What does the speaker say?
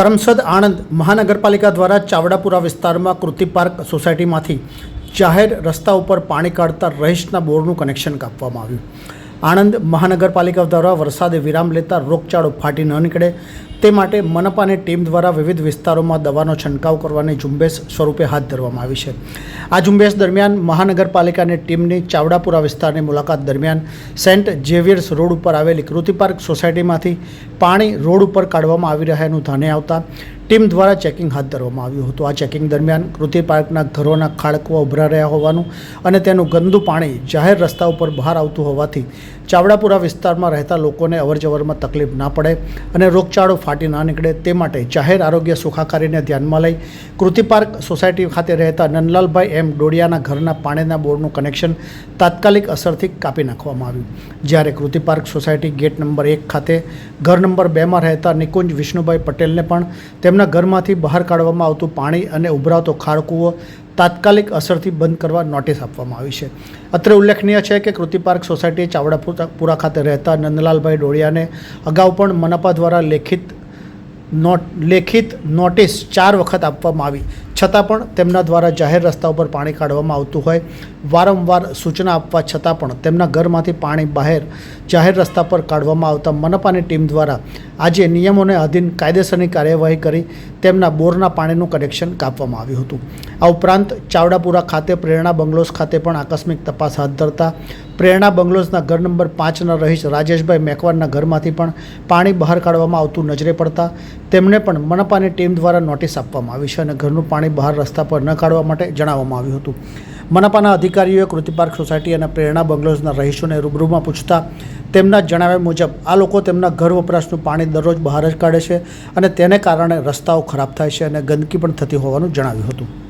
કરમસદ આણંદ મહાનગરપાલિકા દ્વારા ચાવડાપુરા વિસ્તારમાં કૃતિ પાર્ક સોસાયટીમાંથી જાહેર રસ્તા ઉપર પાણી કાઢતા રહીશના બોરનું કનેક્શન કાપવામાં આવ્યું. આણંદ મહાનગરપાલિકા દ્વારા વરસાદે વિરામ લેતા રોગચાળો ફાટી ન નીકળે. તે માટે મનપાની ટીમ દ્વારા વિવિધ વિસ્તારોમાં દવાનો છંટકાવ કરવાની ઝુંબેશ સ્વરૂપે હાથ ધરવામાં આવી છે. આ ઝુંબેશ દરમિયાન મહાનગરપાલિકાની ટીમની ચાવડાપુરા વિસ્તારની મુલાકાત દરમિયાન સેન્ટ ઝેવિયર્સ રોડ ઉપર આવેલી કૃતિ પાર્ક સોસાયટીમાંથી પાણી રોડ ઉપર કાઢવામાં આવી રહ્યાનું ધ્યાને આવતા ટીમ દ્વારા ચેકિંગ હાથ ધરવામાં આવ્યું હતું. આ ચેકિંગ દરમિયાન કૃતિ પાર્કના ઘરોના ખાડકુઓ ઉભરા રહ્યા હોવાનું અને તેનું ગંદુ પાણી જાહેર રસ્તા ઉપર બહાર આવતું હોવાથી ચાવડાપુરા વિસ્તારમાં રહેતા લોકોને અવરજવરમાં તકલીફ ના પડે અને રોગચાળો ફાટી ના નીકળે તે માટે જાહેર આરોગ્ય સુખાકારીને ધ્યાનમાં લઈ કૃતિ પાર્ક સોસાયટી ખાતે રહેતા નંદલાલભાઈ એમ ડોડિયાના ઘરના પાણીના બોરનું કનેક્શન તાત્કાલિક અસરથી કાપી નાખવામાં આવ્યું. જ્યારે Kruti park society gate number એક ખાતે ઘર નંબર બેમાં રહેતા નિકુંજ વિષ્ણુભાઈ પટેલને પણ તેમના ઘરમાંથી બહાર કાઢવામાં આવતું પાણી અને ઉભરાવતો ખાળકૂવો તાત્કાલિક અસરથી બંધ કરવા નોટિસ આપવામાં આવી છે. અત્રે ઉલ્લેખનીય છે કે કૃતિ પાર્ક સોસાયટી ચાવડાપુરા પુરા ખાતે રહેતા નંદલાલભાઈ ડોળિયાને અગાઉ પણ મનપા દ્વારા લેખિત નોટ, લેખિત નોટિસ ચાર વખત આપવામાં આવી છતાં પણ તેમના દ્વારા જાહેર રસ્તા ઉપર પાણી કાઢવામાં આવતું હોય, વારંવાર સૂચના આપવા છતાં પણ તેમના ઘરમાંથી પાણી બહાર જાહેર રસ્તા પર કાઢવામાં આવતા મનપાની ટીમ દ્વારા આજે નિયમોને આધીન કાયદેસરની કાર્યવાહી કરી તેમના બોરના પાણીનું કનેક્શન કાપવામાં આવ્યું હતું. આ ઉપરાંત ચાવડાપુરા ખાતે પ્રેરણા બંગલોઝ ખાતે પણ આકસ્મિક તપાસ હાથ ધરતા પ્રેરણા બંગલોઝના ઘર નંબર પાંચના રહીશ રાજેશભાઈ મેકવાનના ઘરમાંથી પણ પાણી બહાર કાઢવામાં આવતું નજરે પડતા તેમને પણ મનપાની ટીમ દ્વારા નોટિસ આપવામાં આવી છે અને ઘરનું પાણી બહાર રસ્તા પર ન કાઢવા માટે જણાવવામાં આવ્યું હતું. મનપાના અધિકારીઓએ કૃતિ પાર્ક સોસાયટી અને પ્રેરણા બંગલોઝના રહીશોને રૂબરૂમાં પૂછતા તેમના જણાવ્યા મુજબ, આ લોકો તેમના ઘર વપરાશનું પાણી દરરોજ બહાર જ કાઢે છે અને તેને કારણે રસ્તાઓ ખરાબ થાય છે અને ગંદકી પણ થતી હોવાનું જણાવ્યું હતું.